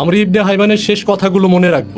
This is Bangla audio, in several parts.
আমরা ইবনে হাইমানের শেষ কথাগুলো মনে রাখব।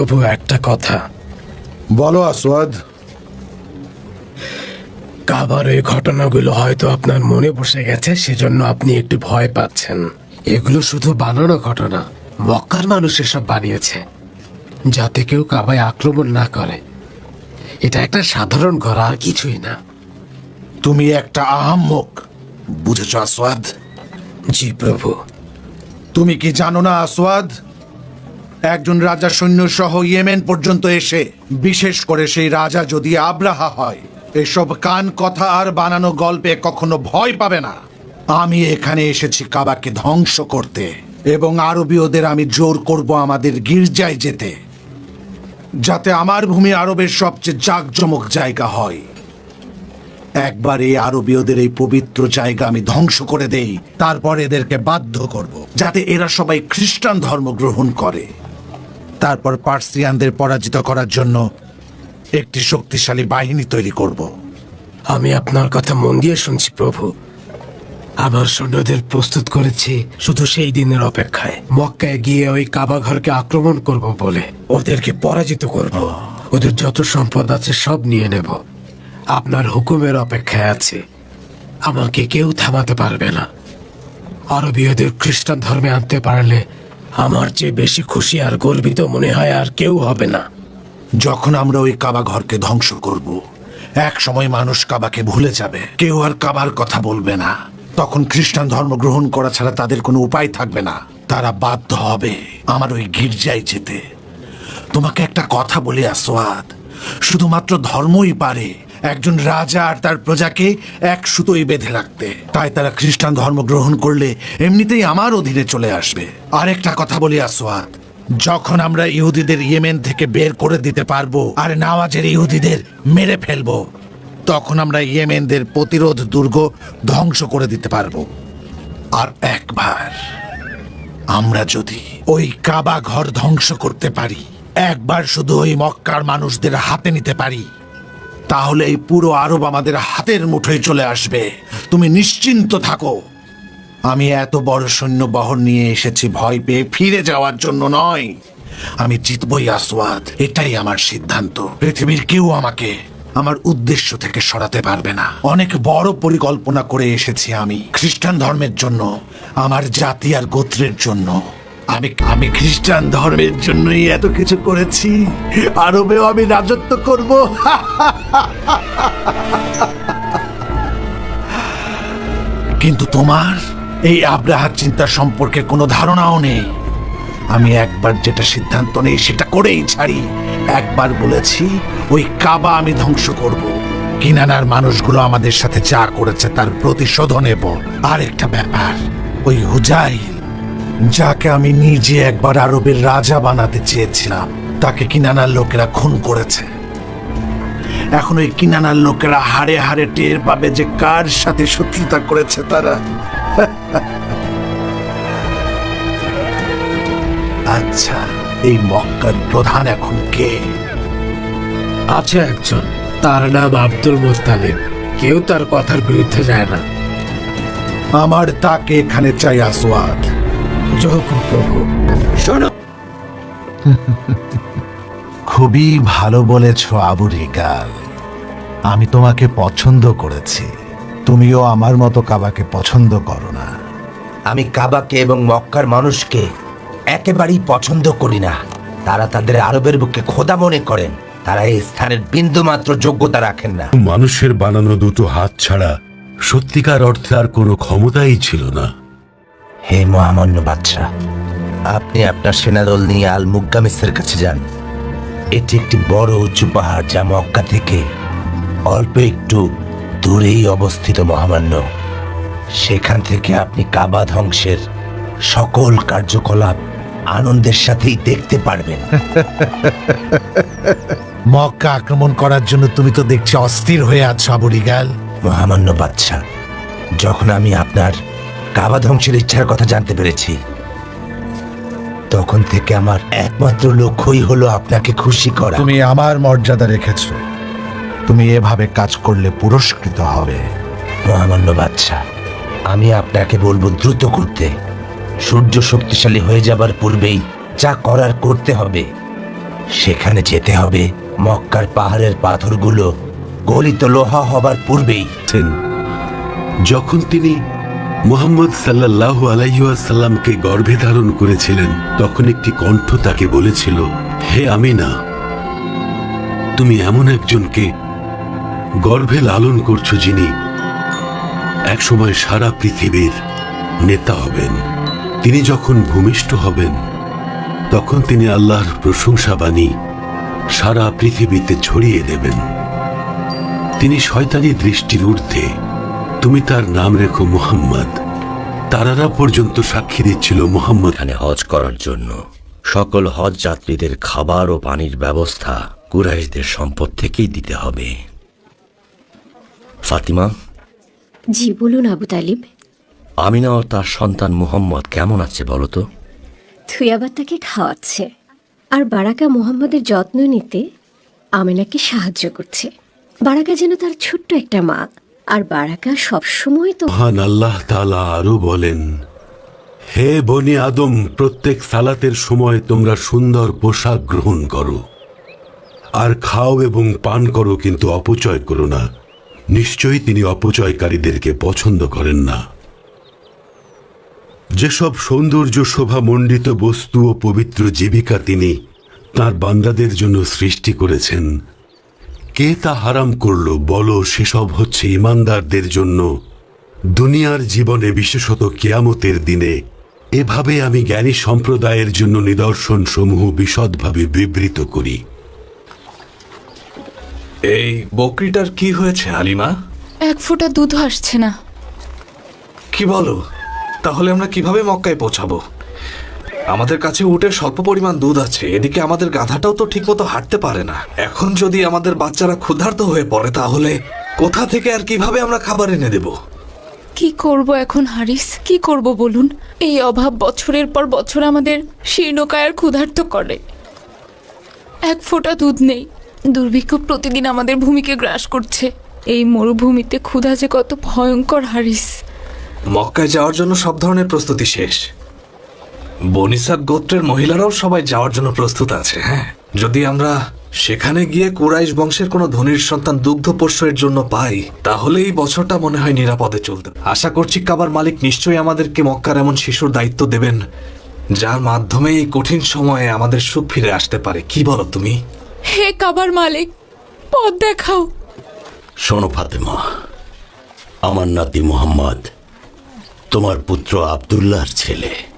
প্রভু একটা কথা। বলো আসওয়াদ। কাবার এই ঘটনাগুলো হয়তো আপনার মনে বসে গেছে সেজন্য আপনি একটু ভয় পাচ্ছেন। এগুলো শুধু বানানো ঘটনা মক্কার মানুষ এসব বানিয়েছে যাতে কেউ কাবায় আক্রমণ না করে। এটা একটা সাধারণ ঘর আর কিছুই না। তুমি একটা আহাম্মক বুঝেছ আসওয়াদ? জি প্রভু। তুমি কি জানো না আসওয়াদ? একজন রাজা সৈন্য সহ ইয়েমেন পর্যন্ত এসে, বিশেষ করে সেই রাজা যদি আব্রাহা হয়, এসব কান কথা আর বানানো গল্পে কখনো ভয় পাবে না। আমি এখানে এসেছি কাবাকে ধ্বংস করতে, এবং আরবীয়দের আমি জোর করব আমাদের গির্জায় যেতে, যাতে আমার ভূমি আরবের সবচেয়ে জাঁকজমক জায়গা হয়। একবার এই আরবীয়দের এই পবিত্র জায়গা আমি ধ্বংস করে দেই, তারপর এদেরকে বাধ্য করব, যাতে এরা সবাই খ্রিস্টান ধর্ম গ্রহণ করে। তারপর পার্সিয়ানদের পরাজিত করার জন্য একটি শক্তিশালী বাহিনী তৈরি করব। আমি আপনার কথা মন দিয়ে শুনছি, প্রভু। আমার সৈন্যদের প্রস্তুত করেছি শুধু সেই দিনের অপেক্ষায়। মক্কায় গিয়ে ওই কাবা ঘরকে আক্রমণ করব বলে ওদেরকে পরাজিত করব। ওদের যত সম্পদ আছে সব নিয়ে নেব। আপনার হুকুমের অপেক্ষায় আছে। আমাকে কেউ থামাতে পারবে না। আরবীয়দের খ্রিস্টান ধর্মে আনতে পারলে আমার চেয়ে বেশি খুশি আর গর্বিত মনে হয় আর কেউ হবে না। যখন আমরা ওই কাবা ঘরকে ধ্বংস করব, এক সময় মানুষ কাবাকে ভুলে যাবে। কেউ আর কাবার কথা বলবে না। তখন খ্রিস্টান ধর্ম গ্রহণ করা ছাড়া তাদের কোনো উপায় থাকবে না। তারা বাধ্য হবে আমার ওই গির্জায় যেতে। তোমাকে একটা কথা বলি, আসওয়াদ। শুধুমাত্র ধর্মই পারে একজন রাজা আর তার প্রজাকে এক সুতোই বেঁধে রাখতে। তাই তারা খ্রিস্টান ধর্ম গ্রহণ করলে এমনিতেই আমার অধীনে চলে আসবে। আরেকটা কথা বলি, আসওয়াদ। যখন আমরা ইহুদিদের ইয়েমেন থেকে বের করে দিতে পারব আর নাওয়াজের ইহুদিদের মেরে ফেলব, তখন আমরা ইয়েমেনদের প্রতিরোধ দুর্গ ধ্বংস করে দিতে পারব। আর একবার আমরা যদি ওই কাবা ঘর ধ্বংস করতে পারি, একবার শুধু ওই মক্কার মানুষদের হাতে নিতে পারি তাহলে এই পুরো আরব আমাদের হাতের মুঠোয় চলে আসবে। তুমি নিশ্চিন্ত থাকো। আমি এত বড় সৈন্য বহর নিয়ে এসেছি ভয় পেয়ে ফিরে যাওয়ার জন্য নয়। আমি জিতবই আসওয়াদ, এটাই আমার সিদ্ধান্ত। পৃথিবীর কেউ আমাকে আমার উদ্দেশ্য থেকে সরাতে পারবে না। অনেক বড় পরিকল্পনা করে এসেছি আমি খ্রিস্টান ধর্মের জন্য, আমার জাতি আর গোত্রের জন্য। আমি আমি খ্রিস্টান ধর্মের জন্যই এত কিছু করেছি। আরবেও আমি রাজত্ব করব। কিন্তু তোমার এই আব্রাহার চিন্তা সম্পর্কে কোনো ধারণাও নেই। আমি একবার যেটা সিদ্ধান্ত নেই, সেটা করেই ছাড়ি। একবার বলেছি, ওই কাবা আমি ধ্বংস করব। কিনানার মানুষগুলো আমাদের সাথে যা করেছে তার প্রতিশোধ নেব। আর একটা ব্যাপার, ওই হুজাইল যাকে আমি নিজে একবার আরবের রাজা বানাতে চেয়েছিলাম তাকে কিনানার লোকেরা খুন করেছে। এখন ওই কিনানার লোকেরা হাড়ে হাড়ে টের পাবে যে কার সাথে শত্রুতা করেছে তারা। আচ্ছা এই মক্কার প্রধান এখন কে? আছে একজন তার নাম আব্দুল মোত্তালিব। কেউ তার কথার বিরুদ্ধে যায় না। আমার তাকে এখানে চাই প্রভু। শোনো। খুবই ভালো বলেছ আবু রিগাল। আমি তোমাকে পছন্দ করেছি। তুমিও আমার মতো কাবাকে পছন্দ করো না। আমি কাবাকে এবং মক্কার মানুষকে একেবারেই পছন্দ করি না। তারা তাদের আরবের বুকে খোদা মনে করেন। তারা এই স্থানের বিন্দুমাত্র যোগ্যতা রাখেন না। মানুষের বানানো দুটো হাত ছাড়া সত্যিকার অর্থে আর কোনো ক্ষমতাই ছিল না। হে মহামান্য বাদশাহ আপনি আপনার সেনাদল নিয়ে আল মুগ্গামিসের কাছে যান। এটি একটি বড় উঁচু পাহাড় যা মক্কা থেকে অল্প একটু দূরেই অবস্থিত মহামান্য। সেখান থেকে আপনি কাবা ধ্বংসের সকল কার্যকলাপ আনন্দের সাথেই দেখতে পারবেন। মক্কা আক্রমণ করার জন্য তুমি তো দেখছি অস্থির হয়ে আছো আবুরিগাল মহামান্য বাদশা যখন আমি আপনার কাবা ধ্বংসের ইচ্ছার কথা জানতে পেরেছি। তখন থেকে আমার একমাত্র লক্ষ্যই হলো আপনাকে খুশি করা। তুমি আমার মর্যাদা রেখেছ। তুমি এভাবে কাজ করলে পুরস্কৃত হবে। মহামান্য বাচ্চা আমি আপনাকে বলব দ্রুত করতে। সূর্য শক্তিশালী হয়ে যাবার পূর্বেই যা করার করতে হবে সেখানে যেতে হবে। মক্কার পাহাড়ের পাথরগুলো গলিত লোহা হবার পূর্বেই। যখন তিনি মোহাম্মদ সাল্লাল্লাহু আলাইসাল্লামকে গর্ভে ধারণ করেছিলেন। তখন একটি কণ্ঠ তাকে বলেছিল, হে আমিনা, তুমি এমন একজনকে গর্ভে লালন করছ যিনি একসময় সারা পৃথিবীর নেতা হবেন। তিনি যখন ভূমিষ্ঠ হবেন, তখন তিনি আল্লাহর প্রশংসা বাণী সারা পৃথিবীতে ছড়িয়ে দেবেন। তিনি শয়তানি দৃষ্টির ঊর্ধ্বে তুমি তার নাম রেখো মোহাম্মদ। তারারা পর্যন্ত সাক্ষী দিচ্ছিল মোহাম্মদ। এখানে হজ করার জন্য সকল হজ যাত্রীদের খাবার ও পানির ব্যবস্থা কুরাইশদের সম্পদ থেকেই দিতে হবে। ফাতিমা? জি বলুন আবু তালিব। আমিনা ও তার সন্তান মুহাম্মদ কেমন আছে বলো তো? থুই আবার তাকে খাওয়াচ্ছে। আর বারাকা মোহাম্মদের যত্ন নিতে আমিনাকে সাহায্য করছে। বারাকা যেন তার ছোট্ট একটা মা। আর বারাকা সবসময় তো মহান আল্লাহ তাআলা আরও বলেন, হে বনি আদম, প্রত্যেক সালাতের সময় তোমরা সুন্দর পোশাক গ্রহণ করো। আর খাও এবং পান করো কিন্তু অপচয় করো না। নিশ্চয়ই তিনি অপচয়কারীদেরকে পছন্দ করেন না। যেসব সৌন্দর্য শোভা মণ্ডিত বস্তু ও পবিত্র জীবিকা তিনি তার বান্দাদের জন্য সৃষ্টি করেছেন কে তা হারাম করল? বলো সেসব হচ্ছে ইমানদারদের জন্য। দুনিয়ার জীবনে বিশেষত কেয়ামতের দিনে এভাবে আমি জ্ঞানী সম্প্রদায়ের জন্য নিদর্শন সমূহ বিশদভাবে বিবৃত করি। এই বকরিটার কি হয়েছে আলিমা এক ফোঁটা দুধ আসছে না। কি বলো? তাহলে আমরা কীভাবে মক্কায় পৌঁছাবো? আমাদের কাছে উটের স্বল্প পরিমাণ দুধ আছে এদিকে আমাদের গাধাটাও তো ঠিকমতো হাঁটতে পারে না। এখন যদি আমাদের বাচ্চারা ক্ষুধার্ত হয়ে পড়ে তাহলে কোথা থেকে আর কীভাবে আমরা খাবার এনে দেব? কি করব এখন হারিস? কি করব বলুন? এই অভাব বছরের পর বছর আমাদের শীর্ণকায়ার ক্ষুধার্ত করে। এক ফোঁটা দুধ নেই। দুর্ভিক্ষ প্রতিদিন আমাদের ভূমিকে গ্রাস করছে। এই মরুভূমিতে ক্ষুধা যে কত ভয়ঙ্কর হারিস। মক্কায় যাওয়ার জন্য সব ধরনের প্রস্তুতি শেষ। বনিসাদ গোত্রের মহিলারাও সবাই যাওয়ার জন্য প্রস্তুত আছে হ্যাঁ? যদি আমরা সেখানে গিয়ে কুরাইশ বংশের কোনো ধনির সন্তান দুগ্ধ পোষ্যের জন্য পাই তাহলে এই বছরটা মনে হয় নিরাপদে চলতে আশা করছি কাবার মালিক নিশ্চয়ই আমাদেরকে মক্কার এমন শিশুর দায়িত্ব দেবেন যার মাধ্যমে এই কঠিন সময়ে আমাদের সুখ ফিরে আসতে পারে। কি বলো তুমি? হে কাবার মালিক পথ দেখাও। শোনো ফাতেমা আমার নাতি মোহাম্মদ তোমার পুত্র আব্দুল্লাহর ছেলে।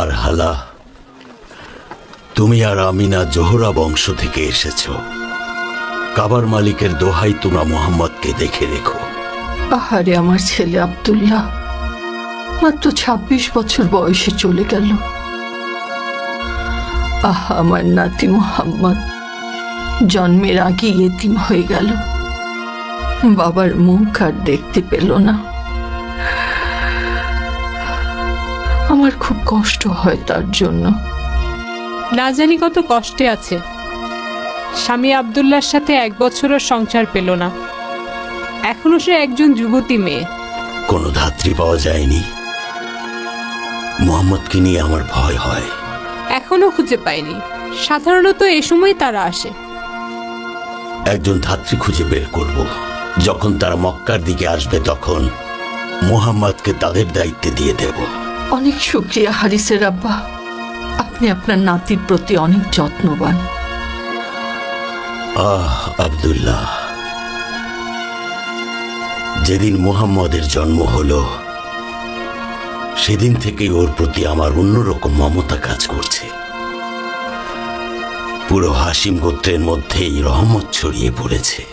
আর হালা, তুমি আর আমিনা জোহরা বংশ থেকে এসেছ। কাবার মালিকের দোহাই তোমরা মোহাম্মদকে দেখে রেখো। আহারে আমার ছেলে আব্দুল্লাহ, মাত্র ছাব্বিশ বছর বয়সে চলে গেল। আহা, আমার নাতি মোহাম্মদ, জন্মের আগে এতিম হয়ে গেল। বাবার মুখ আর দেখতে পেল না। আমার খুব কষ্ট হয় তার জন্য। না জানি কত কষ্টে আছে। স্বামী আবদুল্লার সাথে এক বছরও সংসার পেল না। এখনও সে একজন যুবতী মেয়ে। কোনো ধাত্রী পাওয়া যায়নি। মোহাম্মদকে নিয়ে আমার ভয় হয়। এখনও খুঁজে পাইনি। সাধারণত এ সময় তারা আসে। একজন ধাত্রী খুঁজে বের করব। যখন তারা মক্কার দিকে আসবে তখন মোহাম্মদকে তাদের দায়িত্বে দিয়ে দেব। অনেক শুক্রিয়া, হারিসের আব্বা। আপনি আপনার নাতির প্রতি অনেক যত্নবান। আহ, আব্দুল্লাহ। যেদিন মুহাম্মদের জন্ম হলো, সেদিন থেকেই ওর প্রতি আমার অন্যরকম মমতা কাজ করছে। পুরো হাসিম গোত্রের মধ্যেই রহমত ছড়িয়ে পড়েছে।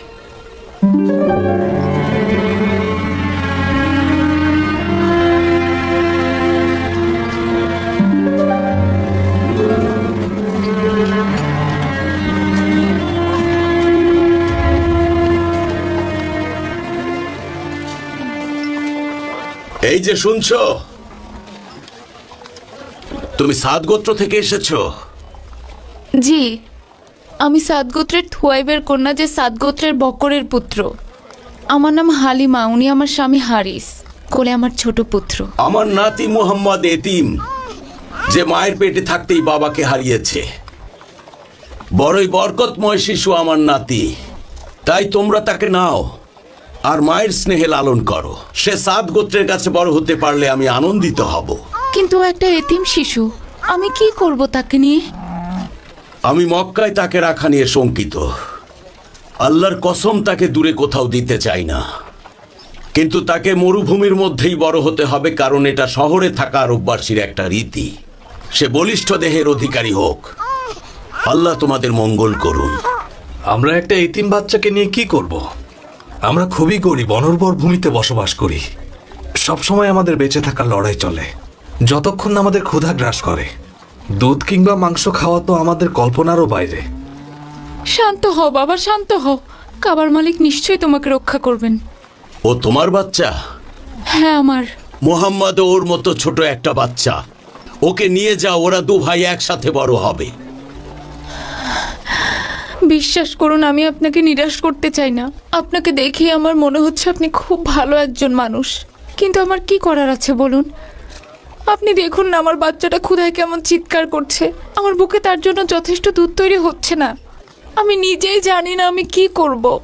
যে শুনছো তুমি সাত গোত্র থেকে এসেছ। জি আমি সাতগোত্রের থুয়াইবের কন্যা যে সাতগোত্রের বকরের পুত্র। আমার নাম হালিমা উনি আমার স্বামী হারিস কোলে আমার ছোট পুত্র। আমার নাতি মোহাম্মদ এতিম যে মায়ের পেটে থাকতেই বাবাকে হারিয়েছে। বড়ই বরকতময় শিশু আমার নাতি তাই তোমরা তাকে নাও। আর মায়ের স্নেহে লালন করো। সে সাত গোত্রের কাছে বড় হতে পারলে আমি আনন্দিত হব। কিন্তু একটা এতিম শিশু আমি কি করব তাকে নিয়ে? আমি মক্কায় তাকে রাখা নিয়ে শঙ্কিত। আল্লাহর কসম তাকে দূরে কোথাও দিতে চাই না। কিন্তু তাকে মরুভূমির মধ্যেই বড় হতে হবে কারণ এটা শহরে থাকা আরববাসীর একটা রীতি। সে বলিষ্ঠ দেহের অধিকারী হোক। আল্লাহ তোমাদের মঙ্গল করুন। আমরা একটা এতিম বাচ্চাকে নিয়ে কি করব? আমরা খুবই গরিব অনর্বর ভূমিতে বসবাস করি। সবসময় আমাদের বেঁচে থাকার লড়াই চলে। যতক্ষণ আমাদের ক্ষুধা গ্রাস করে। দুধ কিংবা মাংস খাওয়া তো আমাদের কল্পনারও বাইরে। শান্ত হও বাবা শান্ত হও। কাবার মালিক নিশ্চয়ই তোমাকে রক্ষা করবেন। ও তোমার বাচ্চা? হ্যাঁ আমার। মোহাম্মদ ওর মতো ছোট একটা বাচ্চা। ওকে নিয়ে যাও ওরা দু ভাই একসাথে বড় হবে। বিশ্বাস করুন, আমি আপনাকে নিরাশ করতে চাই না। আপনাকে দেখে আমার মনে হচ্ছে আপনি খুব ভালো একজন মানুষ। কিন্তু আমার কি করার আছে বলুন? আপনি দেখুন না, আমার বাচ্চাটা ক্ষুধায় কেমন চিৎকার করছে। আমার বুকে তার জন্য যথেষ্ট দুধ তৈরি হচ্ছে না। আমি নিজেই জানি না আমি কি করব।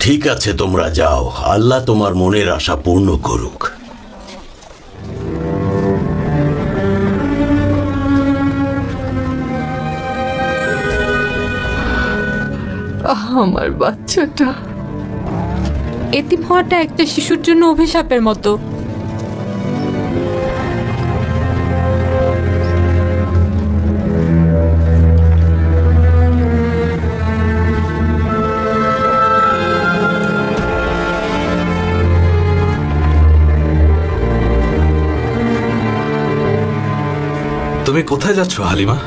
ঠিক আছে, তোমরা যাও। আল্লাহ তোমার মনের আশা পূর্ণ করুক। আমার বাচ্চাটা। এতিম হওয়াটা একটা শিশুর জন্য অভিশাপের মতো। তুমি কোথায় যাচ্ছ হালিমা?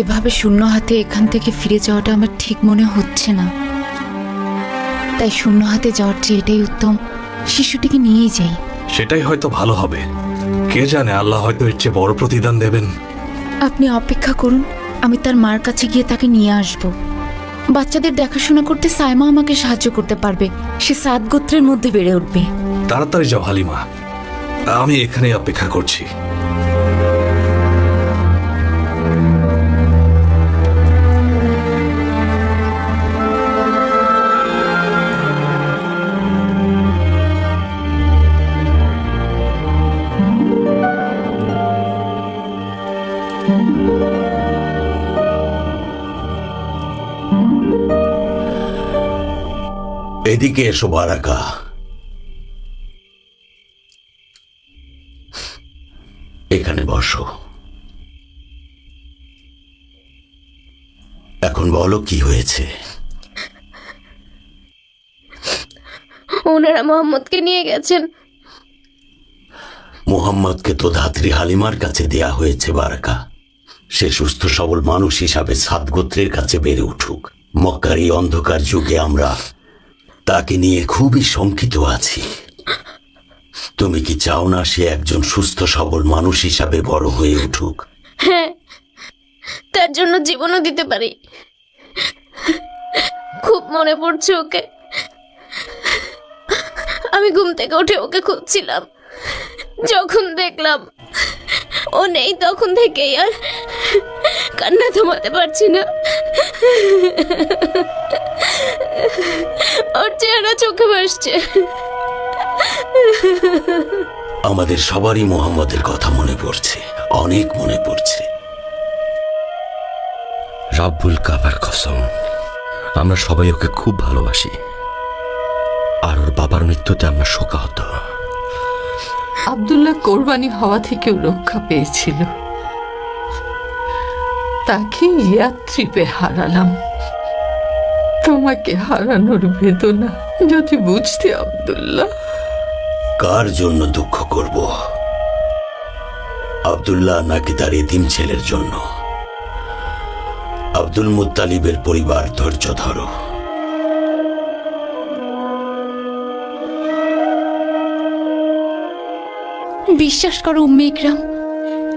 এভাবে শূন্য হাতে এখান থেকে ফিরে যাওয়াটা আমার ঠিক মনে হচ্ছে না। তাই শূন্য হাতে যাওয়ার চেয়ে এটাই উত্তম শিশুটিকে নিয়েই যাই। সেটাই হয়তো ভালো হবে। কে জানে আল্লাহ হয়তো এর চেয়ে বড় প্রতিদান দেবেন। আপনি অপেক্ষা করুন আমি তার মার কাছে গিয়ে তাকে নিয়ে আসব। বাচ্চাদের দেখাশোনা করতে সাইমা আমাকে সাহায্য করতে পারবে সে সাত গোত্রের মধ্যে বেড়ে উঠবে। তাড়াতাড়ি যাও হালিমা আমি এখানেই অপেক্ষা করছি। এদিকে এসো বারাকা। এখানে বসো। এখন বলো কি হয়েছে। ওনারা মোহাম্মদকে নিয়ে গেছেন। মোহাম্মদকে তো ধাত্রী হালিমার কাছে দেয়া হয়েছে বারাকা। সে সুস্থ সবল মানুষ হিসাবে সাত গোত্রের কাছে বেড়ে উঠুক। মক্কার এই অন্ধকার যুগে আমরা তাকে নিয়ে খুবই শঙ্কিত আছি। তুমি কি চাও না সে একজন সুস্থ সবল মানুষ হিসাবে বড় হয়ে উঠুক? হ্যাঁ তার জন্য জীবনও দিতে পারি। খুব মনে পড়ছে ওকে। আমি ঘুম থেকে উঠে ওকে খুঁজছিলাম। যখন দেখলাম ও নেই তখন থেকেই আর কান্না থামাতে পারছি না। ওর চেহারা চোখে ভাসছে। আমাদের সবারই মোহাম্মদের কথা মনে পড়ছে, অনেক মনে পড়ছে। রাব্বুল কাবার কসম, আমরা সবাই ওকে খুব ভালোবাসি। আর ওর বাবার মৃত্যুতে আমরা শোকাহত। আবদুল্লাহ কোরবানি হওয়া থেকেও রক্ষা পেয়েছিল। তাকে ইয়াত্রিপে হারালাম। তোমাকে হারানোর বেদনা যদি বুঝতে আব্দুল্লাহ। কার জন্য দুঃখ করব? আব্দুল্লাহ নাকি তার এতিম ছেলের জন্য? আব্দুল মুত্তালিবের পরিবার ধৈর্য ধরো। বিশ্বাস করো ইকরাম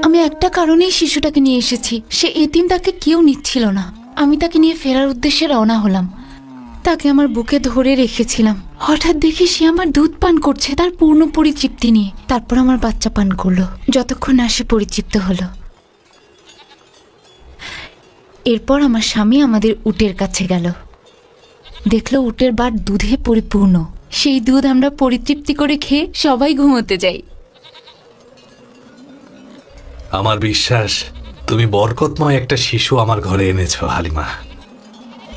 আমি একটা কারণেই শিশুটাকে নিয়ে এসেছি। সে এতিম তাকে কেউ নিচ্ছিল না। আমি তাকে নিয়ে ফেরার উদ্দেশ্যে রওনা হলাম। তাকে আমার বুকে ধরে রেখেছিলাম। হঠাৎ দেখি সে আমার দুধ পান করছে, তার পূর্ণ পরিতৃপ্তি নিয়ে। তারপর আমার বাচ্চা পান করল। যতক্ষণ না সে পরিতৃপ্ত হলো। এরপর আমার স্বামী আমাদের উটের কাছে গেল। দেখল উটের বাট দুধে পরিপূর্ণ। সেই দুধ আমরা পরিতৃপ্তি করে খেয়ে সবাই ঘুমোতে যাই। আমার বিশ্বাস তুমি বরকতময় একটা শিশু আমার ঘরে এনেছ হালিমা।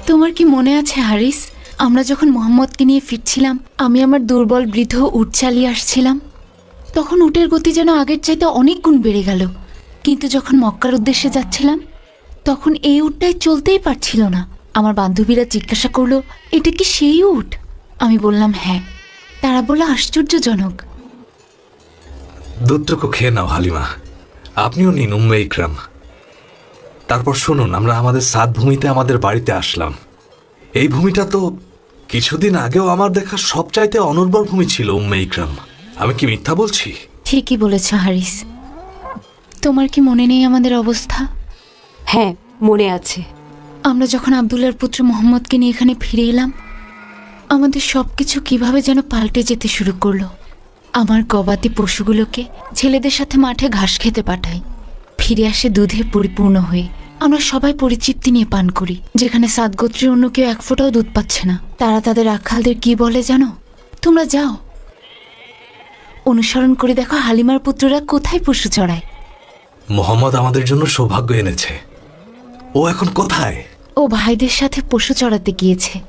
তোমার কি মনে আছে হারিস? আমরা যখন মোহাম্মদকে নিয়ে ফিরছিলাম আমি আমার দুর্বল বৃদ্ধ উট চালিয়ে আসছিলাম। তখন উটের গতি যেন আগের চাইতে অনেক গুণ বেড়ে গেল। কিন্তু যখন মক্কার উদ্দেশ্যে যাচ্ছিলাম তখন এই উটটাই চলতেই পারছিল না। আমার বান্ধবীরা জিজ্ঞাসা করল এটা কি সেই উট? আমি বললাম হ্যাঁ। তারা বলল আশ্চর্যজনক। দুধটুকু খেয়ে নাও হালিমা। আপনিও নিন উম্মে ইকরাম। তারপর শুনুন আমরা আমাদের সাত ভূমিতে আমাদের বাড়িতে আসলাম। এই ভূমিটা তো কিছুদিন আগেও আমার দেখা সবচাইতে অনুর্বর ভূমি ছিল উম্মে ইকরাম। আমি কি মিথ্যা বলছি? ঠিকই বলেছ হারিস। তোমার কি মনে নেই আমাদের অবস্থা? হ্যাঁ মনে আছে। আমরা যখন আবদুল্লার পুত্র মোহাম্মদকে নিয়ে এখানে ফিরে এলাম আমাদের সব কিছু কীভাবে যেন পাল্টে যেতে শুরু করল। আমার গবাদি পশুগুলোকে ছেলেদের সাথে মাঠে ঘাস খেতে পাঠাই। ফিরে আসে দুধে পরিপূর্ণ হয়ে। আমরা সবাই পরিচিপ্তি নিয়ে পান করি যেখানে সাতগোত্রী অন্য কেউ এক ফোঁটাও দুধ পাচ্ছে না। তারা তাদের আখালদের কি বলে জানো? তোমরা যাও। অনুসরণ করে দেখো হালিমার পুত্ররা কোথায় পশু চড়ায়। মোহাম্মদ আমাদের জন্য সৌভাগ্য এনেছে। ও এখন কোথায়? ও ভাইদের সাথে পশু চড়াতে গিয়েছে।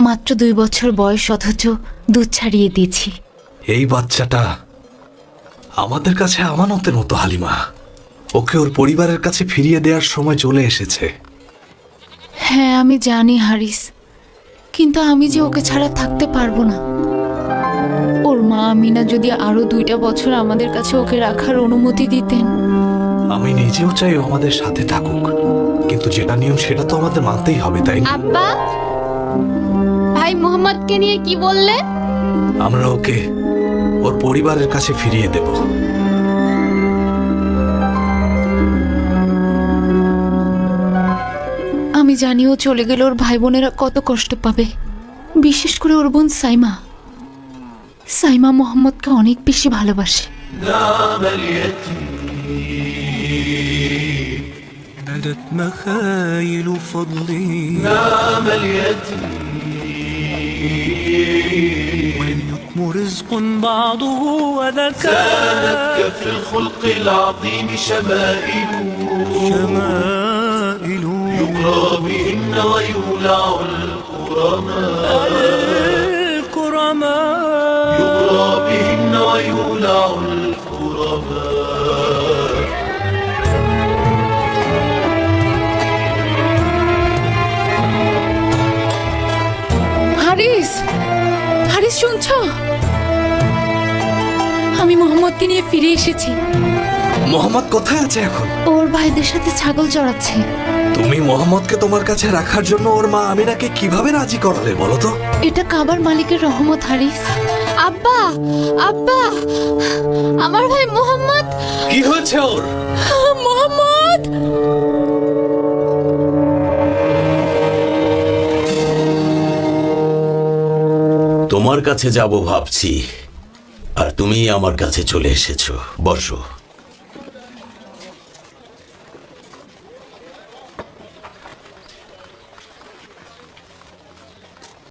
মাত্র দুই বছর বয়স অথচ দুধ ছাড়িয়ে দিয়েছি। এই বাচ্চাটা আমাদের কাছে আমানতের মতো হালিমা। ওকে ওর পরিবারের কাছে ফিরিয়ে দেওয়ার সময় চলে এসেছে। হ্যাঁ আমি জানি হারিস। কিন্তু আমি যে ওকে ছাড়া থাকতে পারব না। ওর মা আমিনা যদি আরও দুইটা বছর আমাদের কাছে ওকে রাখার অনুমতি দিতেন। আমি নিজেও চাই আমাদের সাথে থাকুক। কিন্তু যেটা নিয়ম সেটা তো আমাদের মানতেই হবে তাই না? আব্বা ভাই মোহাম্মদকে নিয়ে কি বললে? আমরা ওকে ওর পরিবারের কাছে ফিরিয়ে দেব আমি জানি ও চলে গেলে ওর ভাই বোনেরা কত কষ্ট পাবে বিশেষ করে ওর বোন সাইমা সাইমা মোহাম্মদকে অনেক বেশি ভালোবাসে بدت مخايل فضلي نعم اليتيم ولليتم رزق بعضه وذكاء في الخلق العظيم شمائل. شمائل. يقرى بهن ويولع الكرماء الكرماء يقرى بهن ويولع الكرماء হারিস শুনছ? আমি মোহাম্মদকে নিয়ে ফিরে এসেছি। মোহাম্মদ কোথায় আছে এখন? ওর ভাইদের সাথে ছাগল চড়াচ্ছে। তুমি মোহাম্মদকে তোমার কাছে রাখার জন্য ওর মা আমিনাকে কীভাবে রাজি করালে বলো তো? এটা কাবার মালিকের রহমত হারিস। আব্বা আব্বা আমার ভাই মোহাম্মদ। কি হয়েছে ওর? মোহাম্মদ! কাছে যাব ভাবছি। আর তুমি আমার কাছে চলে এসেছ। বসো।